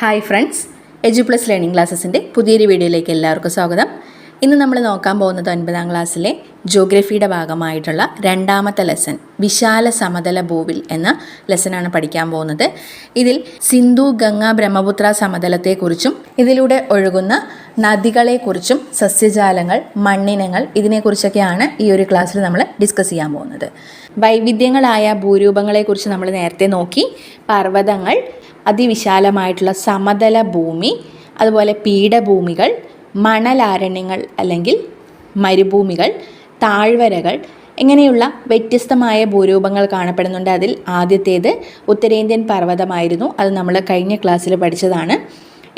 Hi friends edu plus learning ക്ലാസ്സസിന്റെ പുതിയൊരു വീഡിയോയിലേക്ക് എല്ലാവർക്കും സ്വാഗതം. ഇന്ന് നമ്മൾ നോക്കാൻ പോകുന്നത് ഒൻപതാം ക്ലാസ്സിലെ ജോഗ്രഫിയുടെ ഭാഗമായിട്ടുള്ള രണ്ടാമത്തെ ലെസൺ വിശാല സമതല ഭൂവിൽ എന്ന ലെസനാണ് പഠിക്കാൻ പോകുന്നത്. ഇതിൽ സിന്ധു ഗംഗ ബ്രഹ്മപുത്ര സമതലത്തെക്കുറിച്ചും ഇതിലൂടെ ഒഴുകുന്ന നദികളെക്കുറിച്ചും സസ്യജാലങ്ങൾ മണ്ണിനങ്ങൾ ഇതിനെക്കുറിച്ചൊക്കെയാണ് ഈ ഒരു ക്ലാസ്സിൽ നമ്മൾ ഡിസ്കസ് ചെയ്യാൻ പോകുന്നത്. വൈവിധ്യങ്ങളായ ഭൂരൂപങ്ങളെക്കുറിച്ച് നമ്മൾ നേരത്തെ നോക്കി പർവതങ്ങൾ അതിവിശാലമായിട്ടുള്ള സമതല ഭൂമി അതുപോലെ പീഠഭൂമികൾ മണലാരണ്യങ്ങൾ അല്ലെങ്കിൽ മരുഭൂമികൾ താഴ്വരകൾ ഇങ്ങനെയുള്ള വ്യത്യസ്തമായ ഭൂരൂപങ്ങൾ കാണപ്പെടുന്നുണ്ട്. അതിൽ ആദ്യത്തേത് ഉത്തരേന്ത്യൻ പർവതമായിരുന്നു. അത് നമ്മൾ കഴിഞ്ഞ ക്ലാസ്സിൽ പഠിച്ചതാണ്.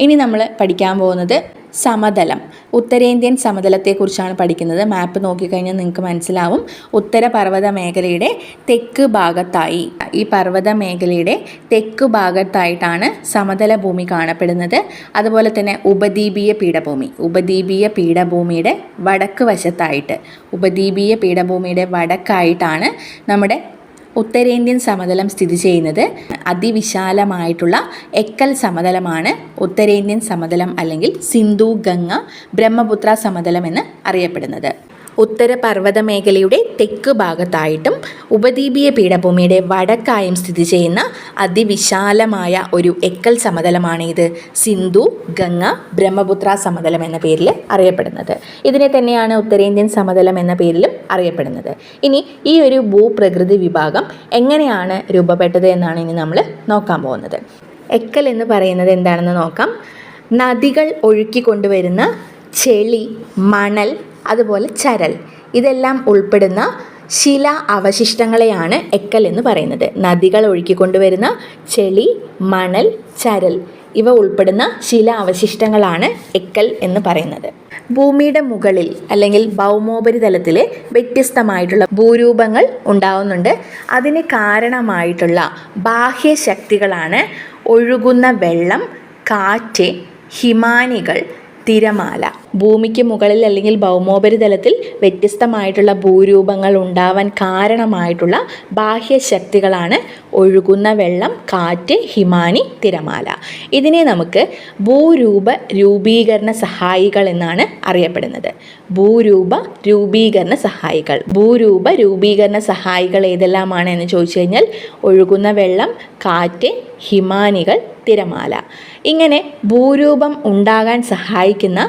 ഇനി നമ്മൾ പഠിക്കാൻ പോകുന്നത് സമതലം. ഉത്തരേന്ത്യൻ സമതലത്തെക്കുറിച്ചാണ് പഠിക്കുന്നത്. മാപ്പ് നോക്കിക്കഴിഞ്ഞാൽ നിങ്ങൾക്ക് മനസ്സിലാവും. ഉത്തര പർവത മേഖലയുടെ തെക്ക് ഭാഗത്തായി. ഈ പർവത മേഖലയുടെ തെക്ക് ഭാഗത്തായിട്ടാണ് സമതല ഭൂമി കാണപ്പെടുന്നത്. അതുപോലെ തന്നെ ഉപദ്വീപീയ പീഠഭൂമി. ഉപദ്വീപീയ പീഠഭൂമിയുടെ വടക്ക് വശത്തായിട്ട്. ഉപദ്വീപീയ പീഠഭൂമിയുടെ വടക്കായിട്ടാണ് നമ്മുടെ ഉത്തരേന്ത്യൻ സമതലം സ്ഥിതി ചെയ്യുന്നത് അതിവിശാലമായിട്ടുള്ള എക്കൽ സമതലമാണ്. ഉത്തരേന്ത്യൻ സമതലം അല്ലെങ്കിൽ സിന്ധു ഗംഗ ബ്രഹ്മപുത്ര സമതലം എന്ന് അറിയപ്പെടുന്നത്. ഉത്തര മേഖലയുടെ തെക്ക് ഭാഗത്തായിട്ടും ഉപദ്വീപീയ പീഠഭൂമിയുടെ വടക്കായും സ്ഥിതി ചെയ്യുന്ന അതിവിശാലമായ ഒരു എക്കൽ സമതലമാണ് ഇത് സിന്ധു ഗംഗ ബ്രഹ്മപുത്ര സമതലം എന്ന പേരിൽ അറിയപ്പെടുന്നത്. ഇതിനെ തന്നെയാണ് ഉത്തരേന്ത്യൻ സമതലം എന്ന പേരിലും അറിയപ്പെടുന്നത്. ഇനി ഈ ഒരു ഭൂപ്രകൃതി വിഭാഗം എങ്ങനെയാണ് രൂപപ്പെട്ടത് എന്നാണ് ഇനി നമ്മൾ നോക്കാൻ പോകുന്നത്. എക്കൽ എന്ന് പറയുന്നത് എന്താണെന്ന് നോക്കാം. നദികൾ ഒഴുക്കിക്കൊണ്ടുവരുന്ന ചെളി മണൽ അതുപോലെ ചരൽ. ഇതെല്ലാം ഉൾപ്പെടുന്ന ശില അവശിഷ്ടങ്ങളെയാണ് എക്കൽ എന്ന് പറയുന്നത്. നദികൾ ഒഴുക്കിക്കൊണ്ടുവരുന്ന ചെളി മണൽ ചരൽ ഇവ ഉൾപ്പെടുന്ന ശില അവശിഷ്ടങ്ങളാണ് എക്കൽ എന്ന് പറയുന്നത്. ഭൂമിയുടെ മുകളിൽ അല്ലെങ്കിൽ ഭൗമോപരിതലത്തിൽ വ്യത്യസ്തമായിട്ടുള്ള ഭൂരൂപങ്ങൾ ഉണ്ടാവുന്നുണ്ട്. അതിന് കാരണമായിട്ടുള്ള ബാഹ്യ ശക്തികളാണ് ഒഴുകുന്ന വെള്ളം കാറ്റ് ഹിമാനികൾ തിരമാല. ഭൂമിക്ക് മുകളിൽ അല്ലെങ്കിൽ ഭൗമോപരിതലത്തിൽ വ്യത്യസ്തമായിട്ടുള്ള ഭൂരൂപങ്ങൾ ഉണ്ടാവാൻ കാരണമായിട്ടുള്ള ബാഹ്യശക്തികളാണ് ഒഴുകുന്ന വെള്ളം കാറ്റ് ഹിമാനി തിരമാല. ഇതിനെ നമുക്ക് ഭൂരൂപ രൂപീകരണ സഹായികൾ എന്നാണ് അറിയപ്പെടുന്നത്. ഭൂരൂപ രൂപീകരണ സഹായികൾ. ഭൂരൂപ രൂപീകരണ സഹായികൾ ഏതെല്ലാമാണ് എന്ന് ചോദിച്ചു കഴിഞ്ഞാൽ ഒഴുകുന്ന വെള്ളം കാറ്റ് ഹിമാനികൾ തിരമാല. ഇങ്ങനെ ഭൂരൂപം ഉണ്ടാകാൻ സഹായിക്കുന്ന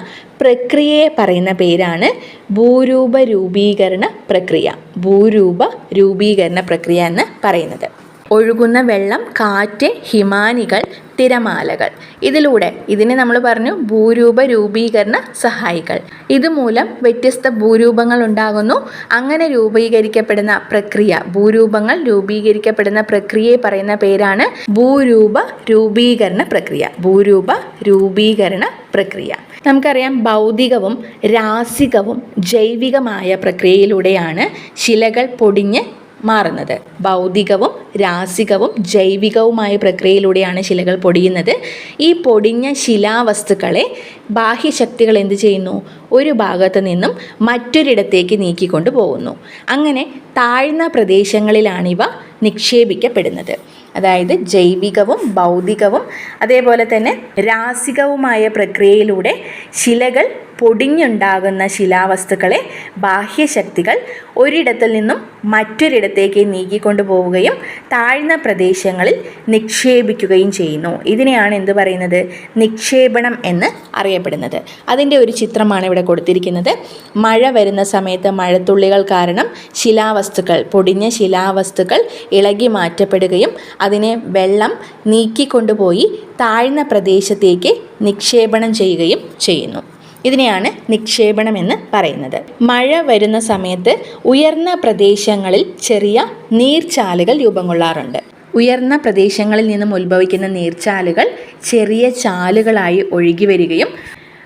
പ്രക്രിയയെ പറയുന്ന പേരാണ് ഭൂരൂപ രൂപീകരണ പ്രക്രിയ. ഭൂരൂപ രൂപീകരണ പ്രക്രിയ എന്ന് പറയുന്നത്. ഒഴുകുന്ന വെള്ളം കാറ്റ് ഹിമാനികൾ തിരമാലകൾ. ഇതിലൂടെ ഇതിനെ നമ്മൾ പറഞ്ഞു ഭൂരൂപ രൂപീകരണ സഹായികൾ. ഇതുമൂലം വ്യത്യസ്ത ഭൂരൂപങ്ങൾ ഉണ്ടാകുന്നു. അങ്ങനെ രൂപീകരിക്കപ്പെടുന്ന പ്രക്രിയ ഭൂരൂപങ്ങൾ രൂപീകരിക്കപ്പെടുന്ന പ്രക്രിയയെ പറയുന്ന പേരാണ് ഭൂരൂപ രൂപീകരണ പ്രക്രിയ. ഭൂരൂപ രൂപീകരണ പ്രക്രിയ. നമുക്കറിയാം ഭൗതികവും രാസികവും ജൈവികമായ പ്രക്രിയയിലൂടെയാണ് ശിലകൾ പൊടിഞ്ഞ് മാറുന്നത്. ഭൗതികവും രാസികവും ജൈവികവുമായ പ്രക്രിയയിലൂടെയാണ് ശിലകൾ പൊടിയുന്നത്. ഈ പൊടിഞ്ഞ ശിലാവസ്തുക്കളെ ബാഹ്യശക്തികൾ എന്ത് ചെയ്യുന്നു? ഒരു ഭാഗത്ത് നിന്നും മറ്റൊരിടത്തേക്ക് നീക്കിക്കൊണ്ട് പോകുന്നു. അങ്ങനെ താഴ്ന്ന പ്രദേശങ്ങളിലാണിവ നിക്ഷേപിക്കപ്പെടുന്നത്. അതായത് ജൈവികവും ഭൗതികവും അതേപോലെ തന്നെ രാസികവുമായ പ്രക്രിയയിലൂടെ ശിലകൾ പൊടിഞ്ഞുണ്ടാകുന്ന ശിലാവസ്തുക്കളെ ബാഹ്യശക്തികൾ ഒരിടത്തിൽ നിന്നും മറ്റൊരിടത്തേക്ക് നീക്കിക്കൊണ്ടു പോവുകയും താഴ്ന്ന പ്രദേശങ്ങളിൽ നിക്ഷേപിക്കുകയും ചെയ്യുന്നു. ഇതിനെയാണ് എന്ത് പറയുന്നത്? നിക്ഷേപണം എന്ന് അറിയപ്പെടുന്നത്. അതിന്റെ ഒരു ചിത്രമാണ് ഇവിടെ കൊടുത്തിരിക്കുന്നത്. മഴ വരുന്ന സമയത്ത് മഴത്തുള്ളികൾ കാരണം ശിലാവസ്തുക്കൾ പൊടിഞ്ഞ ശിലാവസ്തുക്കൾ ഇളകി മാറ്റപ്പെടുകയും അതിനെ വെള്ളം നീക്കിക്കൊണ്ടുപോയി താഴ്ന്ന പ്രദേശത്തേക്ക് നിക്ഷേപണം ചെയ്യുകയും ചെയ്യുന്നു. ഇതിനെയാണ് നിക്ഷേപണം എന്ന് പറയുന്നത്. മഴ വരുന്ന സമയത്ത് ഉയർന്ന പ്രദേശങ്ങളിൽ ചെറിയ നീർച്ചാലുകൾ രൂപം കൊള്ളാറുണ്ട് ഉയർന്ന പ്രദേശങ്ങളിൽ നിന്നും ഉത്ഭവിക്കുന്ന നീർച്ചാലുകൾ ചെറിയ ചാലുകളായി ഒഴുകി വരികയും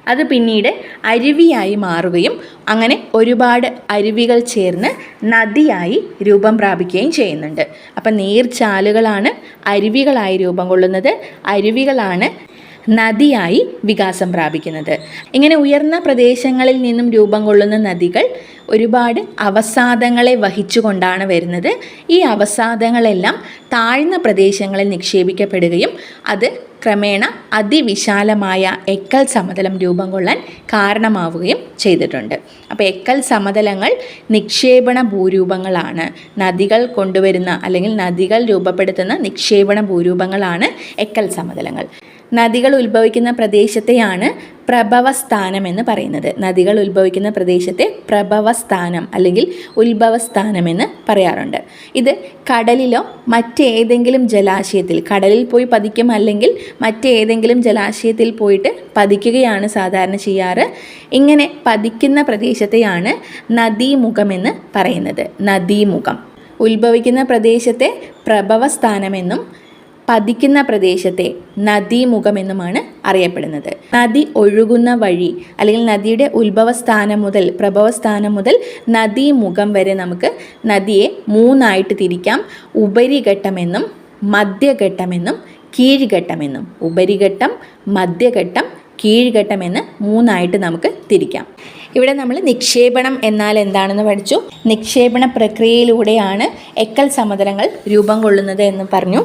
അത് പിന്നീട് അരുവിയായി മാറുകയും അങ്ങനെ ഒരുപാട് അരുവികൾ ചേർന്ന് നദിയായി രൂപം പ്രാപിക്കുകയും ചെയ്യുന്നുണ്ട്. അപ്പം നീർച്ചാലുകളാണ് അരുവികളായി രൂപം കൊള്ളുന്നത്. അരുവികളാണ് നദിയായി വികാസം പ്രാപിക്കുന്നത്. ഇങ്ങനെ ഉയർന്ന പ്രദേശങ്ങളിൽ നിന്നും രൂപം കൊള്ളുന്ന നദികൾ ഒരുപാട് അവസാദങ്ങളെ വഹിച്ചുകൊണ്ടാണ് വരുന്നത്. ഈ അവസാദങ്ങളെല്ലാം താഴ്ന്ന പ്രദേശങ്ങളിൽ നിക്ഷേപിക്കപ്പെടുകയും അത് ക്രമേണ അതിവിശാലമായ എക്കൽ സമതലം രൂപം കൊള്ളാൻ കാരണമാവുകയും ചെയ്തിട്ടുണ്ട്. അപ്പോൾ എക്കൽ സമതലങ്ങൾ നിക്ഷേപണ ഭൂരൂപങ്ങളാണ്. നദികൾ കൊണ്ടുവരുന്ന അല്ലെങ്കിൽ നദികൾ രൂപപ്പെടുത്തുന്ന നിക്ഷേപണ ഭൂരൂപങ്ങളാണ് എക്കൽ സമതലങ്ങൾ. നദികൾ ഉത്ഭവിക്കുന്ന പ്രദേശത്തെയാണ് പ്രഭവസ്ഥാനം എന്ന് പറയുന്നത്. നദികൾ ഉത്ഭവിക്കുന്ന പ്രദേശത്തെ പ്രഭവസ്ഥാനം അല്ലെങ്കിൽ ഉത്ഭവസ്ഥാനം എന്ന് പറയാറുണ്ട്. ഇത് കടലിലോ മറ്റേതെങ്കിലും ജലാശയത്തിൽ കടലിൽ പോയി പതിക്കും അല്ലെങ്കിൽ മറ്റേതെങ്കിലും ജലാശയത്തിൽ പോയിട്ട് പതിക്കുകയാണ് സാധാരണ ചെയ്യാറ്. ഇങ്ങനെ പതിക്കുന്ന പ്രദേശത്തെയാണ് നദീമുഖമെന്ന് പറയുന്നത്. നദീമുഖം. ഉത്ഭവിക്കുന്ന പ്രദേശത്തെ പ്രഭവസ്ഥാനമെന്നും പതിക്കുന്ന പ്രദേശത്തെ നദീമുഖമെന്നുമാണ് അറിയപ്പെടുന്നത്. നദി ഒഴുകുന്ന വഴി അല്ലെങ്കിൽ നദിയുടെ ഉത്ഭവസ്ഥാനം മുതൽ പ്രഭവസ്ഥാനം മുതൽ നദീമുഖം വരെ നമുക്ക് നദിയെ മൂന്നായിട്ട് തിരിക്കാം. ഉപരിഘട്ടമെന്നും മധ്യഘട്ടമെന്നും കീഴ്ഘട്ടമെന്നും. ഉപരിഘട്ടം മധ്യഘട്ടം കീഴ്ഘട്ടം എന്ന് മൂന്നായിട്ട് നമുക്ക് തിരിക്കാം. ഇവിടെ നമ്മൾ നിക്ഷേപണം എന്നാൽ എന്താണെന്ന് പഠിച്ചു. നിക്ഷേപണ പ്രക്രിയയിലൂടെയാണ് എക്കൽ സമതലങ്ങൾ രൂപം കൊള്ളുന്നത് എന്ന് പറഞ്ഞു.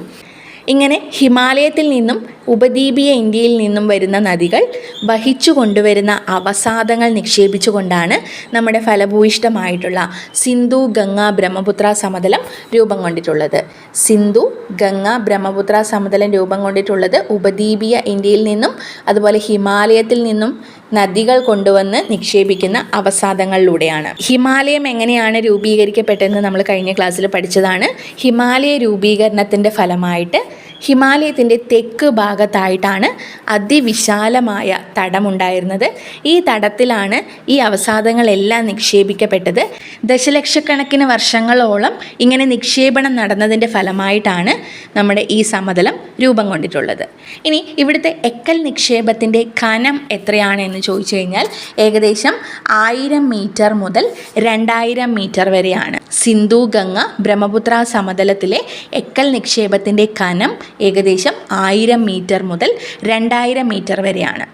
ഇങ്ങനെ ഹിമാലയത്തിൽ നിന്നും ഉപദ്വീപീയ ഇന്ത്യയിൽ നിന്നും വരുന്ന നദികൾ വഹിച്ചു കൊണ്ടുവരുന്ന അവസാദങ്ങൾ നിക്ഷേപിച്ചുകൊണ്ടാണ് നമ്മുടെ ഫലഭൂയിഷ്ടമായിട്ടുള്ള സിന്ധു ഗംഗ ബ്രഹ്മപുത്ര സമതലം രൂപം കൊണ്ടിട്ടുള്ളത്. സിന്ധു ഗംഗ ബ്രഹ്മപുത്ര സമതലം രൂപം കൊണ്ടിട്ടുള്ളത് ഉപദ്വീപീയ ഇന്ത്യയിൽ നിന്നും അതുപോലെ ഹിമാലയത്തിൽ നിന്നും നദികൾ കൊണ്ടുവന്ന് നിക്ഷേപിക്കുന്ന അവസാദങ്ങളിലൂടെയാണ്. ഹിമാലയം എങ്ങനെയാണ് രൂപീകരിക്കപ്പെട്ടതെന്ന് നമ്മൾ കഴിഞ്ഞ ക്ലാസ്സിൽ പഠിച്ചതാണ്. ഹിമാലയ രൂപീകരണത്തിന്റെ ഫലമായിട്ട് ഹിമാലയത്തിന്റെ തെക്ക് ഭാഗത്തായിട്ടാണ് അതിവിശാലമായ തടമുണ്ടായിരുന്നത്. ഈ തടത്തിലാണ് ഈ അവസാദങ്ങളെല്ലാം നിക്ഷേപിക്കപ്പെട്ടത്. ദശലക്ഷക്കണക്കിന് വർഷങ്ങളോളം ഇങ്ങനെ നിക്ഷേപണം നടന്നതിന്റെ ഫലമായിട്ടാണ് നമ്മുടെ ഈ സമതലം രൂപം കൊണ്ടിട്ടുള്ളത്. ഇനി ഇവിടുത്തെ എക്കൽ നിക്ഷേപത്തിന്റെ കനം എത്രയാണ് എന്ന് ചോദിച്ചു കഴിഞ്ഞാൽ ഏകദേശം ആയിരം മീറ്റർ മുതൽ രണ്ടായിരം മീറ്റർ വരെയാണ്. സിന്ധു ഗംഗ ബ്രഹ്മപുത്ര സമതലത്തിലെ എക്കൽ നിക്ഷേപത്തിന്റെ കനം ഏകദേശം ആയിരം മീറ്റർ മുതൽ രണ്ടായിരം മീറ്റർ വരെയാണ്.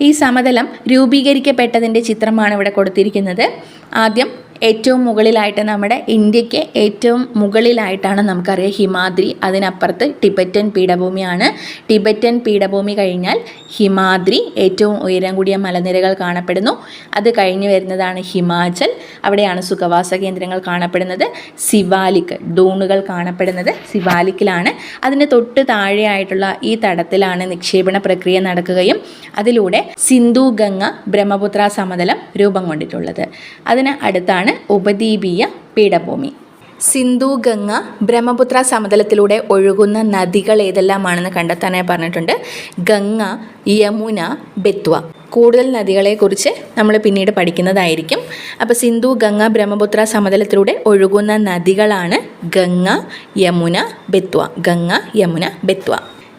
ഈ സമതലം രൂപീകരിക്കപ്പെട്ടതിന്റെ ചിത്രമാണ് ഇവിടെ കൊടുത്തിരിക്കുന്നത്. ആദ്യം ഏറ്റവും മുകളിലായിട്ട് നമ്മുടെ ഇന്ത്യയ്ക്ക് ഏറ്റവും മുകളിലായിട്ടാണ് നമുക്കറിയാം ഹിമാദ്രി. അതിനപ്പുറത്ത് ടിബറ്റൻ പീഠഭൂമിയാണ്. ടിബറ്റൻ പീഠഭൂമി കഴിഞ്ഞാൽ ഹിമാദ്രി ഏറ്റവും ഉയരം കൂടിയ മലനിരകൾ കാണപ്പെടുന്നു. അത് കഴിഞ്ഞ് വരുന്നതാണ് ഹിമാചൽ. അവിടെയാണ് സുഖവാസ കേന്ദ്രങ്ങൾ കാണപ്പെടുന്നത്. സിവാലിക് ഡൂണുകൾ കാണപ്പെടുന്നത് സിവാലിക്കിലാണ്. അതിന് തൊട്ട് താഴെയായിട്ടുള്ള ഈ തടത്തിലാണ് നിക്ഷേപണ പ്രക്രിയ നടക്കുകയും അതിലൂടെ സിന്ധു ഗംഗ ബ്രഹ്മപുത്ര സമതലം രൂപം കൊണ്ടിട്ടുള്ളത്. അതിന് അടുത്താണ് ഉപദ്വീപീയ പീഠഭൂമി. സിന്ധു ഗംഗ ബ്രഹ്മപുത്ര സമതലത്തിലൂടെ ഒഴുകുന്ന നദികൾ ഏതെല്ലാമാണെന്ന് കണ്ടെത്താനായി പറഞ്ഞിട്ടുണ്ട്. ഗംഗ യമുന ബെത്വ. കൂടുതൽ നദികളെക്കുറിച്ച് നമ്മൾ പിന്നീട് പഠിക്കുന്നതായിരിക്കും. അപ്പോൾ സിന്ധു ഗംഗ ബ്രഹ്മപുത്ര സമതലത്തിലൂടെ ഒഴുകുന്ന നദികളാണ് ഗംഗ യമുന ബെത്വ. ഗംഗ യമുന ബെത്വ.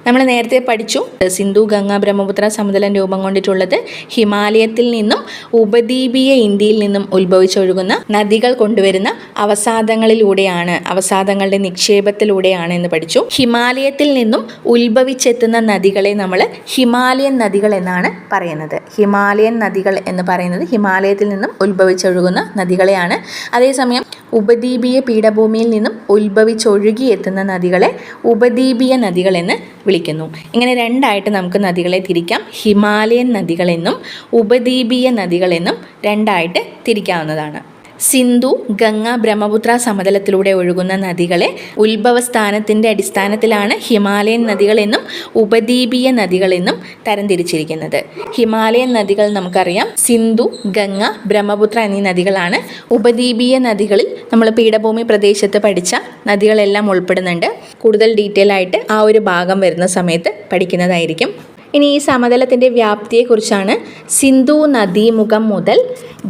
നമ്മൾ നേരത്തെ പഠിച്ചു. സിന്ധു ഗംഗ ബ്രഹ്മപുത്ര സമതലം രൂപം കൊണ്ടിട്ടുള്ളത് ഹിമാലയത്തിൽ നിന്നും ഉപദ്വീപീയ ഇന്ത്യയിൽ നിന്നും ഉത്ഭവിച്ചൊഴുകുന്ന നദികൾ കൊണ്ടുവരുന്ന അവസാദങ്ങളിലൂടെയാണ് അവസാദങ്ങളുടെ നിക്ഷേപത്തിലൂടെയാണ് എന്ന് പഠിച്ചു. ഹിമാലയത്തിൽ നിന്നും ഉത്ഭവിച്ചെത്തുന്ന നദികളെ നമ്മൾ ഹിമാലയൻ നദികൾ എന്നാണ് പറയുന്നത്. ഹിമാലയൻ നദികൾ എന്ന് പറയുന്നത് ഹിമാലയത്തിൽ നിന്നും ഉത്ഭവിച്ചൊഴുകുന്ന നദികളെയാണ്. അതേസമയം ഉപദ്വീപീയ പീഠഭൂമിയിൽ നിന്നും ഉത്ഭവിച്ചൊഴുകിയെത്തുന്ന നദികളെ ഉപദ്വീപീയ നദികൾ എന്ന് വിളിക്കുന്നു. ഇങ്ങനെ രണ്ടായിട്ട് നമുക്ക് നദികളെ തിരിക്കാം. ഹിമാലയൻ നദികളെന്നും ഉപദ്വീപീയ നദികളെന്നും രണ്ടായിട്ട് തിരിക്കാവുന്നതാണ്. സിന്ധു ഗംഗ ബ്രഹ്മപുത്ര സമതലത്തിലൂടെ ഒഴുകുന്ന നദികളെ ഉത്ഭവസ്ഥാനത്തിന്റെ അടിസ്ഥാനത്തിലാണ് ഹിമാലയൻ നദികളെന്നും ഉപദ്വീപീയ നദികളെന്നും തരംതിരിച്ചിരിക്കുന്നത്. ഹിമാലയൻ നദികൾ നമുക്കറിയാം. സിന്ധു ഗംഗ ബ്രഹ്മപുത്ര എന്നീ നദികളാണ്. ഉപദ്വീപീയ നദികളിൽ നമ്മൾ പീഠഭൂമി പ്രദേശത്ത് പഠിച്ച നദികളെല്ലാം ഉൾപ്പെടുന്നുണ്ട്. കൂടുതൽ ഡീറ്റെയിൽ ആയിട്ട് ആ ഒരു ഭാഗം വരുന്ന സമയത്ത് പഠിക്കുന്നതായിരിക്കും. ഇനി ഈ സമതലത്തിന്റെ വ്യാപ്തിയെക്കുറിച്ചാണ് സിന്ധു നദീമുഖം മുതൽ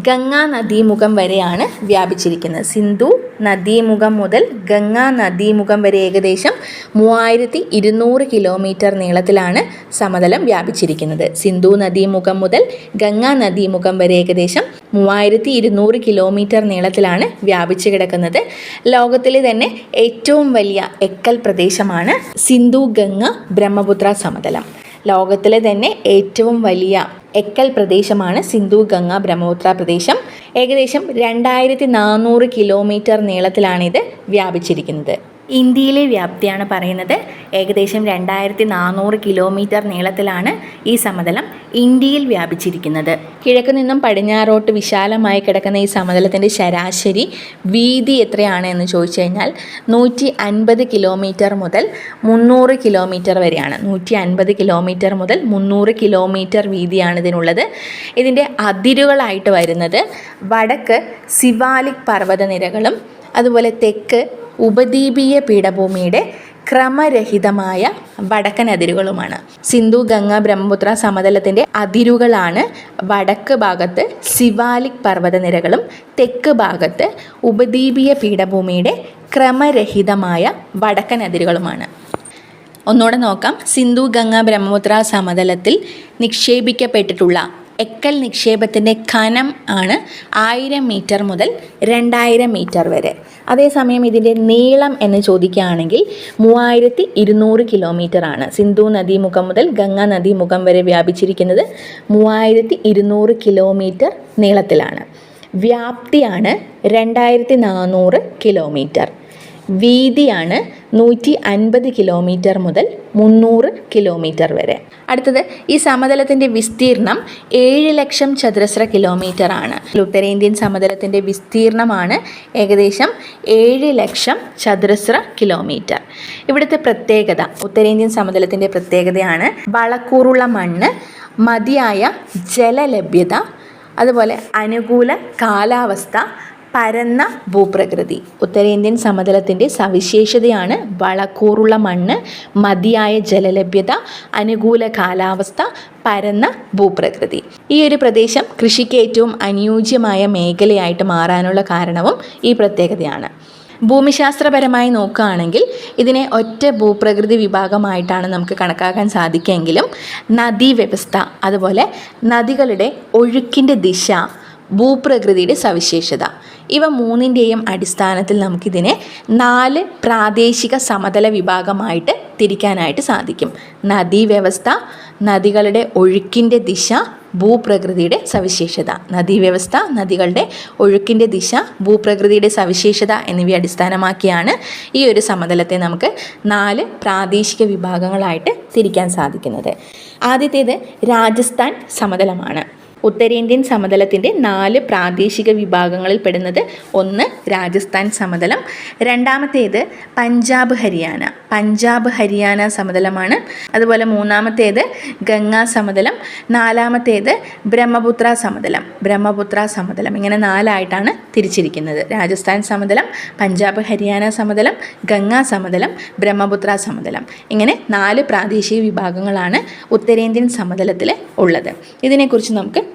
ഗംഗാ നദീമുഖം വരെയാണ് വ്യാപിച്ചിരിക്കുന്നത്. സിന്ധു നദീമുഖം മുതൽ ഗംഗാ നദീമുഖം വരെ ഏകദേശം മൂവായിരത്തി ഇരുന്നൂറ് കിലോമീറ്റർ നീളത്തിലാണ് സമതലം വ്യാപിച്ചിരിക്കുന്നത്. സിന്ധു നദീമുഖം മുതൽ ഗംഗാ നദീമുഖം വരെ ഏകദേശം മൂവായിരത്തി ഇരുന്നൂറ് കിലോമീറ്റർ നീളത്തിലാണ് വ്യാപിച്ചു കിടക്കുന്നത്. ലോകത്തിലെ തന്നെ ഏറ്റവും വലിയ എക്കൽ പ്രദേശമാണ് സിന്ധു ഗംഗ ബ്രഹ്മപുത്ര സമതലം. ലോകത്തിലെ തന്നെ ഏറ്റവും വലിയ എക്കൽ പ്രദേശമാണ് സിന്ധു ഗംഗ ബ്രഹ്മപുത്ര പ്രദേശം. ഏകദേശം രണ്ടായിരത്തി നാനൂറ് കിലോമീറ്റർ നീളത്തിലാണിത് വ്യാപിച്ചിരിക്കുന്നത്. ഇന്ത്യയിലെ വ്യാപ്തിയാണ് പറയുന്നത്. ഏകദേശം രണ്ടായിരത്തി നാനൂറ് കിലോമീറ്റർ നീളത്തിലാണ് ഈ സമതലം ഇന്ത്യയിൽ വ്യാപിച്ചിരിക്കുന്നത്. കിഴക്ക് നിന്നും പടിഞ്ഞാറോട്ട് വിശാലമായി കിടക്കുന്ന ഈ സമതലത്തിന്റെ ശരാശരി വീതി എത്രയാണ് എന്ന് ചോദിച്ചു കഴിഞ്ഞാൽ നൂറ്റി അൻപത് കിലോമീറ്റർ മുതൽ മുന്നൂറ് കിലോമീറ്റർ വരെയാണ്. നൂറ്റി അൻപത് കിലോമീറ്റർ മുതൽ മുന്നൂറ് കിലോമീറ്റർ വീതിയാണ് ഇതിനുള്ളത്. ഇതിന്റെ അതിരുകളായിട്ട് വരുന്നത് വടക്ക് സിവാലിക് പർവതനിരകളും അതുപോലെ തെക്ക് ഉപദ്വീപീയ പീഠഭൂമിയുടെ ക്രമരഹിതമായ വടക്കൻ അതിരുകളുമാണ്. സിന്ധു ഗംഗ ബ്രഹ്മപുത്ര സമതലത്തിന്റെ അതിരുകളാണ് വടക്ക് ഭാഗത്ത് സിവാലിക് പർവതനിരകളും തെക്ക് ഭാഗത്ത് ഉപദ്വീപീയ പീഠഭൂമിയുടെ ക്രമരഹിതമായ വടക്കൻ അതിരുകളുമാണ്. ഒന്നുകൂടെ നോക്കാം. സിന്ധു ഗംഗ ബ്രഹ്മപുത്ര സമതലത്തിൽ നിക്ഷേപിക്കപ്പെട്ടിട്ടുള്ള എക്കൽ നിക്ഷേപത്തിന്റെ ഖനം ആണ് ആയിരം മീറ്റർ മുതൽ രണ്ടായിരം മീറ്റർ വരെ. അതേസമയം ഇതിന്റെ നീളം എന്ന് ചോദിക്കുകയാണെങ്കിൽ മൂവായിരത്തി ഇരുന്നൂറ് കിലോമീറ്റർ ആണ്. സിന്ധു നദീമുഖം മുതൽ ഗംഗാ നദീമുഖം വരെ വ്യാപിച്ചിരിക്കുന്നത് മൂവായിരത്തി ഇരുന്നൂറ് കിലോമീറ്റർ നീളത്തിലാണ്. വ്യാപ്തിയാണ് രണ്ടായിരത്തി നാനൂറ് കിലോമീറ്റർ വീതിയാണ് നൂറ്റി അൻപത് കിലോമീറ്റർ മുതൽ മുന്നൂറ് കിലോമീറ്റർ വരെ. അടുത്തത് ഈ സമതലത്തിന്റെ വിസ്തീർണം ഏഴ് ലക്ഷം ചതുരശ്ര കിലോമീറ്റർ ആണ്. ഉത്തരേന്ത്യൻ സമതലത്തിന്റെ വിസ്തീർണമാണ് ഏകദേശം ഏഴ് ലക്ഷം ചതുരശ്ര കിലോമീറ്റർ. ഇവിടുത്തെ പ്രത്യേകത ഉത്തരേന്ത്യൻ സമതലത്തിന്റെ പ്രത്യേകതയാണ് വളക്കൂറുള്ള മണ്ണ് മതിയായ ജലലഭ്യത അതുപോലെ അനുകൂല കാലാവസ്ഥ പരന്ന ഭൂപ്രകൃതി. ഉത്തരേന്ത്യൻ സമതലത്തിന്റെ സവിശേഷതയാണ് വളക്കൂറുള്ള മണ്ണ് മതിയായ ജലലഭ്യത അനുകൂല കാലാവസ്ഥ പരന്ന ഭൂപ്രകൃതി. ഈ ഒരു പ്രദേശം കൃഷിക്ക് ഏറ്റവും അനുയോജ്യമായ മേഖലയായിട്ട് മാറാനുള്ള കാരണവും ഈ പ്രത്യേകതയാണ്. ഭൂമിശാസ്ത്രപരമായി നോക്കുകയാണെങ്കിൽ ഇതിനെ ഒറ്റ ഭൂപ്രകൃതി വിഭാഗമായിട്ടാണ് നമുക്ക് കണക്കാക്കാൻ സാധിക്കുമെങ്കിലും നദീ വ്യവസ്ഥ അതുപോലെ നദികളുടെ ഒഴുക്കിന്റെ ദിശ ഭൂപ്രകൃതിയുടെ സവിശേഷത. ഇവ മൂന്നിന്റെയും അടിസ്ഥാനത്തിൽ നമുക്കിതിനെ നാല് പ്രാദേശിക സമതല വിഭാഗമായിട്ട് തിരിക്കാനായിട്ട് സാധിക്കും. നദീവ്യവസ്ഥ നദികളുടെ ഒഴുക്കിന്റെ ദിശ ഭൂപ്രകൃതിയുടെ സവിശേഷത. നദീവ്യവസ്ഥ നദികളുടെ ഒഴുക്കിന്റെ ദിശ ഭൂപ്രകൃതിയുടെ സവിശേഷത എന്നിവയെ അടിസ്ഥാനമാക്കിയാണ് ഈ ഒരു സമതലത്തെ നമുക്ക് നാല് പ്രാദേശിക വിഭാഗങ്ങളായിട്ട് തിരിക്കാൻ സാധിക്കുന്നത്. ആദ്യത്തേത് രാജസ്ഥാൻ സമതലമാണ്. ഉത്തരേന്ത്യൻ സമതലത്തിന്റെ നാല് പ്രാദേശിക വിഭാഗങ്ങളിൽ പെടുന്നത് ഒന്ന് രാജസ്ഥാൻ സമതലം രണ്ടാമത്തേത് പഞ്ചാബ് ഹരിയാന. പഞ്ചാബ് ഹരിയാന സമതലമാണ്. അതുപോലെ മൂന്നാമത്തേത് ഗംഗാ സമതലം നാലാമത്തേത് ബ്രഹ്മപുത്ര സമതലം. ബ്രഹ്മപുത്ര സമതലം ഇങ്ങനെ നാലായിട്ടാണ് തിരിച്ചിരിക്കുന്നത്. രാജസ്ഥാൻ സമതലം പഞ്ചാബ് ഹരിയാന സമതലം ഗംഗാ സമതലം ബ്രഹ്മപുത്ര സമതലം. ഇങ്ങനെ നാല് പ്രാദേശിക വിഭാഗങ്ങളാണ് ഉത്തരേന്ത്യൻ സമതലത്തിൽ ഉള്ളത്. ഇതിനെക്കുറിച്ച് നമുക്ക്